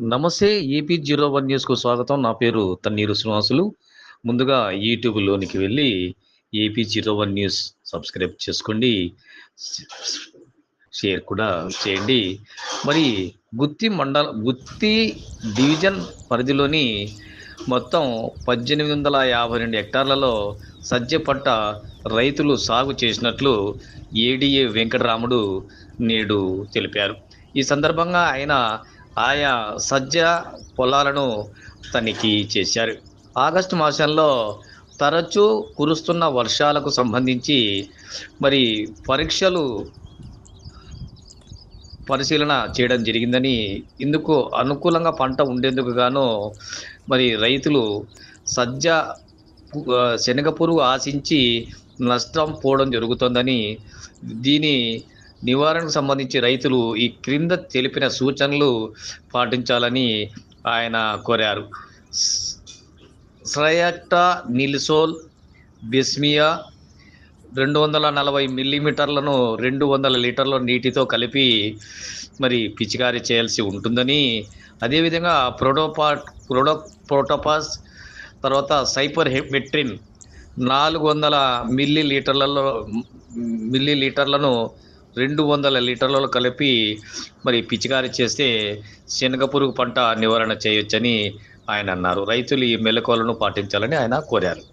నమస్తే AP zero one న్యూస్కు స్వాగతం. నా పేరు తన్నీరు శ్రీనివాసులు. ముందుగా యూట్యూబ్లోనికి వెళ్ళి AP zero one news subscribe చేసుకోండి. షేర్ కూడా చేయండి. మరి గుత్తి మండల గుత్తి డివిజన్ పరిధిలోని మొత్తం పద్దెనిమిది వందల యాభై రెండు హెక్టార్లలో సజ్జ పంట రైతులు సాగు చేసినట్లు ఏడిఏ వెంకటరాముడు నేడు తెలిపారు. ఈ సందర్భంగా ఆయన ఆయా సజ్జ పొలాలను తనిఖీ చేశారు. ఆగస్టు మాసంలో తరచూ కురుస్తున్న వర్షాలకు సంబంధించి మరి పరీక్షలు పరిశీలన చేయడం జరిగిందని ఇందుకు అనుకూలంగా పంట ఉండేందుకు గాను మరి రైతులు సజ్జ శనగ పురుగు ఆశించి నష్టం పోవడం జరుగుతుందని దీని నివారణకు సంబంధించి రైతులు ఈ క్రింద తెలిపిన సూచనలు పాటించాలని ఆయన కోరారు. శ్రయాక్టా నిల్సోల్ బిస్మియా రెండు వందల నలభై మిల్లీమీటర్లను రెండు వందల లీటర్ల నీటితో కలిపి మరి పిచికారీ చేయాల్సి ఉంటుందని అదేవిధంగా ప్రోటోపా ప్రోడో ప్రోటోపాస్ తర్వాత సైపర్ హెమెట్రిన్ నాలుగు వందల మిల్లీ లీటర్లలో మిల్లీ లీటర్లను రెండు వందల లీటర్లలో కలిపి మరి పిచికారీ చేస్తే శనగ పురుగు పంట నివారణ చేయొచ్చని ఆయన అన్నారు. రైతులు ఈ మెలకువలను పాటించాలని ఆయన కోరారు.